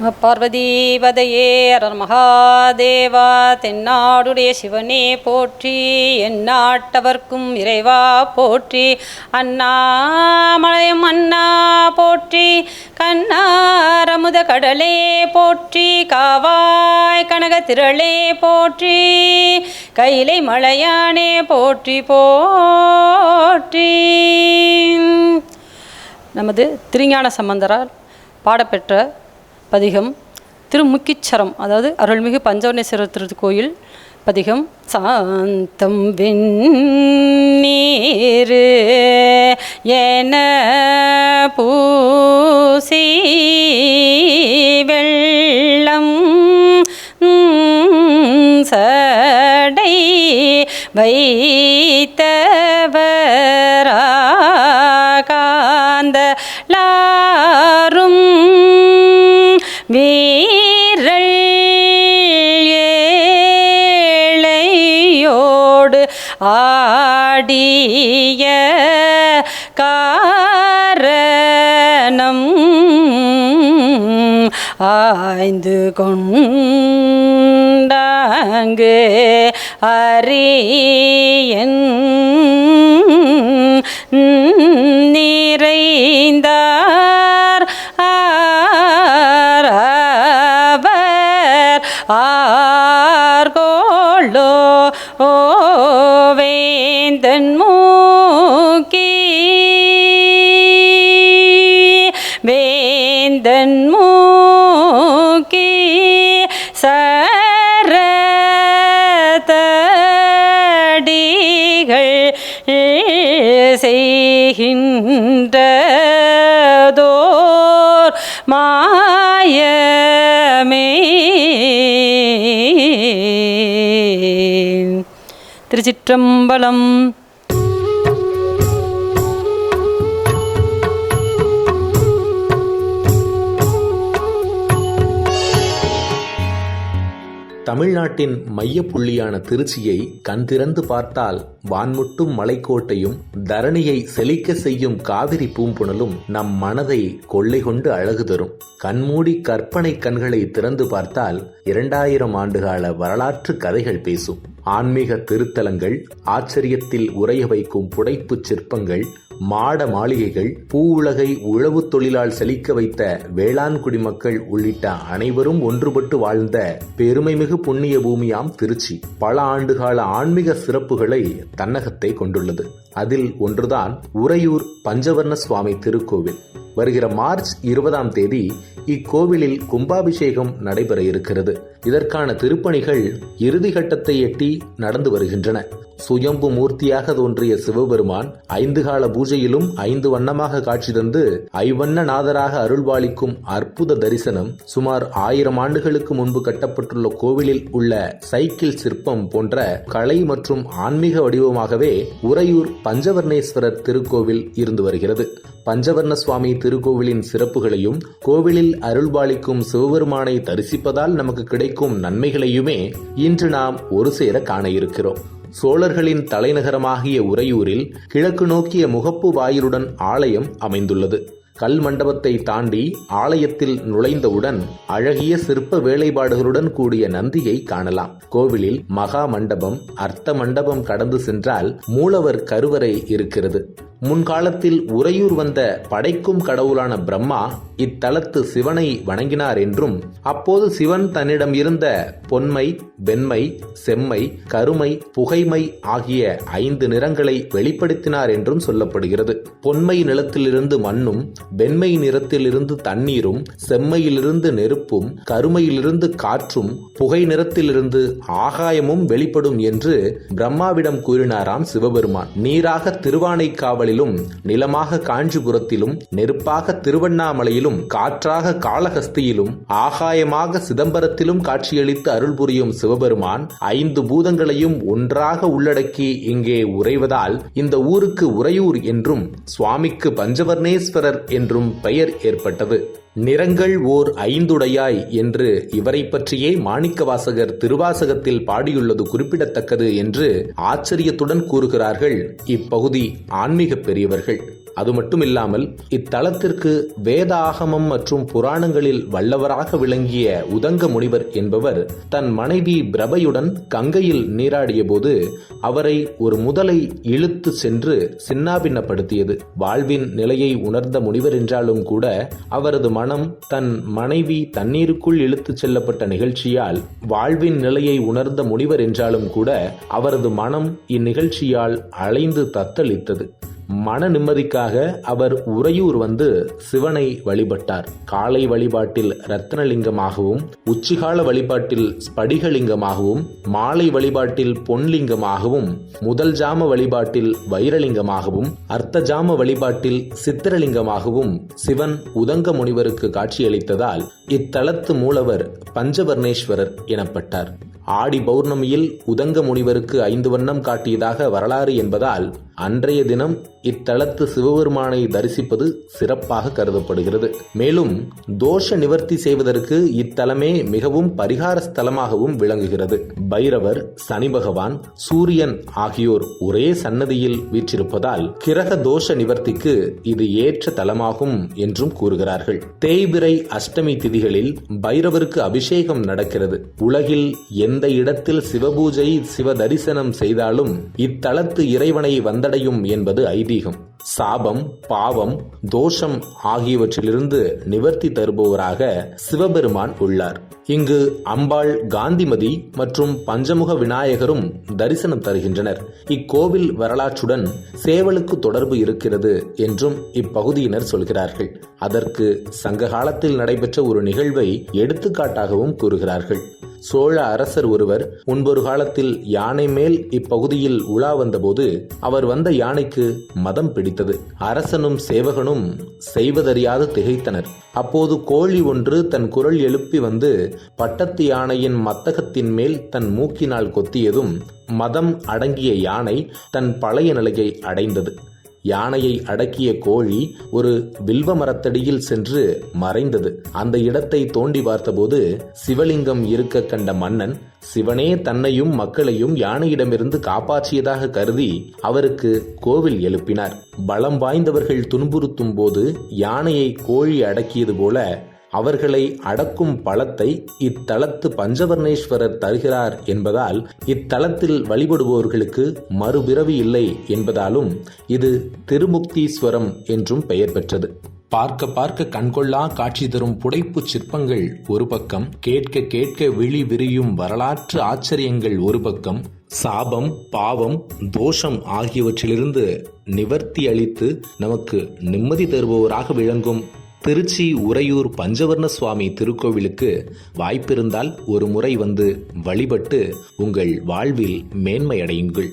பார்வதீபதையே அரண் மகாதேவா தென்னாடுடைய சிவனே போற்றி எந்நாட்டவர்க்கும் இறைவா போற்றி அண்ணாமலையும் அண்ணா போற்றி கண்ணாரமுத கடலே போற்றி காவாய் கனக திரளே போற்றி கையிலை மலையானே போற்றி போற்றி. நமது திருஞான சம்பந்தரால் பாடப்பெற்ற பதிகம் திருமுக்கிச்சரம் அதாவது அருள்மிகு பஞ்சவர்ணேஸ்வரர் திருக்கோயில் பதிகம். சாந்தம் வெண்ணீர் என பூசி வெள்ளம் சடை வை பாடிய காரணம் ஆய்ந்து கொண்டாங்கு அறியன் நிறைந்தார் ஆரவர் ஆர்கோளோ ஓ வேந்தன் மூக்கி. வேந்தன் மூக்கி. சரதடிகள் செய்கின்றதோர் திருச்சிற்றம்பலம். தமிழ்நாட்டின் மையப்புள்ளியான திருச்சியை கண் திறந்து பார்த்தால் வான்முட்டும் மலைக்கோட்டையும் தரணியை செழிக்க செய்யும் காவிரி பூம்புணலும் நம் மனதை கொள்ளை கொண்டு அழகு தரும். கண்மூடி கற்பனை கண்களை திறந்து பார்த்தால் இரண்டாயிரம் ஆண்டுகால வரலாற்று கதைகள் பேசும். ஆன்மீக திருத்தலங்கள் ஆச்சரியத்தில் உறைய வைக்கும் புடைப்புச் சிற்பங்கள் மாட மாளிகைகள் பூ உலகை உழவு தொழிலால் செழிக்க வைத்த வேளாண் குடிமக்கள் உள்ளிட்ட அனைவரும் ஒன்றுபட்டு வாழ்ந்த பெருமைமிகு புண்ணிய பூமியாம் திருச்சி. பல ஆண்டுகால ஆன்மீக சிறப்புகளை தன்னகத்தை கொண்டுள்ளது. அதில் ஒன்றுதான் உறையூர் பஞ்சவர்ண சுவாமி திருக்கோவில். வருகிற மார்ச் இருபதாம் தேதி இக்கோவிலில் கும்பாபிஷேகம் நடைபெற இருக்கிறது. இதற்கான திருப்பணிகள் இறுதிகட்டத்தை எட்டி நடந்து வருகின்றன. சுயம்பு மூர்த்தியாக தோன்றிய சிவபெருமான் ஐந்து கால பூஜையிலும் ஐந்து வண்ணமாக காட்சி தந்து ஐவண்ண நாதராக அருள்வாளிக்கும் அற்புத தரிசனம் சுமார் ஆயிரம் ஆண்டுகளுக்கு முன்பு கட்டப்பட்டுள்ள கோவிலில் உள்ள சைக்கிள் சிற்பம் போன்ற கலை மற்றும் ஆன்மீக வடிவமாகவே உறையூர் பஞ்சவர்ணேஸ்வரர் திருக்கோவில் இருந்து வருகிறது. பஞ்சவர்ண சுவாமி திருக்கோவிலின் சிறப்புகளையும் கோவிலில் அருள்பாலிக்கும் சிவபெருமானை தரிசிப்பதால் நமக்கு கிடைக்கும் நன்மைகளையுமே இன்று நாம் ஒரு சேர காண இருக்கிறோம் சோழர்களின் தலைநகரமாகிய உறையூரில் கிழக்கு நோக்கிய முகப்பு வாயிலுடன் ஆலயம் அமைந்துள்ளது. கல் மண்டபத்தை தாண்டி ஆலயத்தில் நுழைந்தவுடன் அழகிய சிற்ப வேலைப்பாடுகளுடன் கூடிய நந்தியை காணலாம். கோவிலில் மகா மண்டபம் அர்த்த மண்டபம் கடந்து சென்றால் மூலவர் கருவறை இருக்கிறது. முன்காலத்தில் உறையூர் வந்த படைக்கும் கடவுளான பிரம்மா இத்தலத்து சிவனை வணங்கினார் என்றும் அப்போது சிவன் தன்னிடம் இருந்த பொன்மை வெண்மை செம்மை கருமை புகைமை ஆகிய ஐந்து நிறங்களை வெளிப்படுத்தினார் என்றும் சொல்லப்படுகிறது. பொன்மை நிலத்திலிருந்து மண்ணும் வெண்மை நிறத்திலிருந்து தண்ணீரும் செம்மையிலிருந்து நெருப்பும் கருமையிலிருந்து காற்றும் புகை நிறத்திலிருந்து ஆகாயமும் வெளிப்படும் என்று பிரம்மாவிடம் கூறினாராம் சிவபெருமான். நீராக திருவானைக்காவலிலும் நிலமாக காஞ்சிபுரத்திலும் நெருப்பாக திருவண்ணாமலையிலும் காற்றாக காளஹஸ்தியிலும் ஆகாயமாக சிதம்பரத்திலும் காட்சியளித்து அருள் புரியும் சிவபெருமான் ஐந்து பூதங்களையும் ஒன்றாக உள்ளடக்கி இங்கே உறைவதால் இந்த ஊருக்கு உறையூர் என்றும் சுவாமிக்கு பஞ்சவர்ணேஸ்வரர் என்றும் பெயர் ஏற்பட்டது. நிறங்கள் ஓர் ஐந்துடையாய் என்று இவரை பற்றியே மாணிக்கவாசகர் திருவாசகத்தில் பாடியுள்ளது குறிப்பிடத்தக்கது என்று ஆச்சரியத்துடன் கூறுகிறார்கள். இப்பகுதி ஆன்மீக பெரியவர்கள். அது மட்டுமில்லாமல் இத்தலத்திற்கு வேத ஆகமம் மற்றும் புராணங்களில் வல்லவராக விளங்கிய உதங்க முனிவர் என்பவர் தன் மனைவி பிரபையுடன் கங்கையில் நீராடிய போது அவரை ஒரு முதலை இழுத்து சென்று சின்னாபின்னப்படுத்தியது. வாழ்வின் நிலையை உணர்ந்த முனிவர் என்றாலும் கூட அவரது மனம் தன் மனைவி தண்ணீருக்குள் இழுத்துச் செல்லப்பட்ட நிகழ்ச்சியால் வாழ்வின் நிலையை உணர்ந்த முனிவர் என்றாலும் கூட அவரது மனம் இந்நிகழ்ச்சியால் அலைந்து தத்தளித்தது. மன நிம்மதிக்காக அவர் உறையூர் வந்து சிவனை வழிபட்டார். காலை வழிபாட்டில் ரத்னலிங்கமாகவும் உச்சிகால வழிபாட்டில் ஸ்படிகலிங்கமாகவும் மாலை வழிபாட்டில் பொன்லிங்கமாகவும் முதல் ஜாம வழிபாட்டில் வைரலிங்கமாகவும் அர்த்த ஜாம வழிபாட்டில் சித்திரலிங்கமாகவும் சிவன் உதங்க முனிவருக்கு காட்சியளித்ததால் இத்தலத்து மூலவர் பஞ்சவர்ணேஸ்வரர் எனப்பட்டார். ஆடி பௌர்ணமியில் உதங்க முனிவருக்கு ஐந்து வண்ணம் காட்டியதாக வரலாறு என்பதால் அன்றைய தினம் இத்தலத்து சிவபெருமானை தரிசிப்பது சிறப்பாக கருதப்படுகிறது. மேலும் தோஷ நிவர்த்தி செய்வதற்கு இத்தலமே மிகவும் பரிகார ஸ்தலமாகவும் விளங்குகிறது. பைரவர் சனி பகவான் சூரியன் ஆகியோர் ஒரே சன்னதியில் வீற்றிருப்பதால் கிரக தோஷ நிவர்த்திக்கு இது ஏற்ற தலமாகும் என்றும் கூறுகிறார்கள். தேய்பிரை அஷ்டமி திதிகளில் பைரவருக்கு அபிஷேகம் நடக்கிறது. உலகில் எந்த இடத்தில் சிவபூஜை சிவ தரிசனம் செய்தாலும் இத்தலத்து இறைவனை வந்தடையும் என்பது ஐதீகம். சாபம் பாவம் தோஷம் ஆகியவற்றிலிருந்து நிவர்த்தி தருபவராக சிவபெருமான் உள்ளார். இங்கு அம்பாள் காந்திமதி மற்றும் பஞ்சமுக விநாயகரும் தரிசனம் தருகின்றனர். இக்கோவில் வரலாற்றுடன் சேவலுக்கு தொடர்பு இருக்கிறது என்றும் இப்பகுதியினர் சொல்கிறார்கள். அதற்கு சங்க காலத்தில் நடைபெற்ற ஒரு நிகழ்வை எடுத்துக்காட்டாகவும் கூறுகிறார்கள். சோழ அரசர் ஒருவர் முன்பொரு காலத்தில் யானை மேல் இப்பகுதியில் உலா வந்தபோது அவர் வந்த யானைக்கு மதம் பிடித்தது. அரசனும் சேவகனும் செய்வதறியாது திகைத்தனர். அப்போது கோழி ஒன்று தன் குரல் எழுப்பி வந்து பட்டத்து யானையின் மத்தகத்தின் மேல் தன் மூக்கினால் கொத்தியதும் மதம் அடங்கிய யானை தன் பழைய நிலையை அடைந்தது. யானையை அடக்கிய கோழி ஒரு வில்வ மரத்தடியில் சென்று மறைந்தது. அந்த இடத்தை தோண்டி பார்த்தபோது சிவலிங்கம் இருக்க கண்ட மன்னன் சிவனே தன்னையும் மக்களையும் யானையிடமிருந்து காப்பாற்றியதாக கருதி அவருக்கு கோவில் எழுப்பினார். பலம் வாய்ந்தவர்கள் துன்புறுத்தும் போது யானையை கோழி அடக்கியது போல அவர்களை அடக்கும் பலத்தை இத்தலத்து பஞ்சவர்ணேஸ்வரர் தருகிறார் என்பதால் இத்தலத்தில் வழிபடுபவர்களுக்கு மறுபிறவி இல்லை என்பதாலும் இது திருமுக்தீஸ்வரம் என்றும் பெயர் பெற்றது. பார்க்க பார்க்க கண்கொள்ளா காட்சி தரும் புடைப்புச் சிற்பங்கள் ஒரு பக்கம் கேட்க கேட்க விழி விரியும் வரலாற்று ஆச்சரியங்கள் ஒரு பக்கம் சாபம் பாவம் தோஷம் ஆகியவற்றிலிருந்து நிவர்த்தி அளித்து நமக்கு நிம்மதி தருபவராக விளங்கும் திருச்சி உறையூர் பஞ்சவர்ண சுவாமி திருக்கோவிலுக்கு வாய்ப்பிருந்தால் ஒரு முறை வந்து வழிபட்டு உங்கள் வாழ்வில் மேன்மையடையுங்கள்.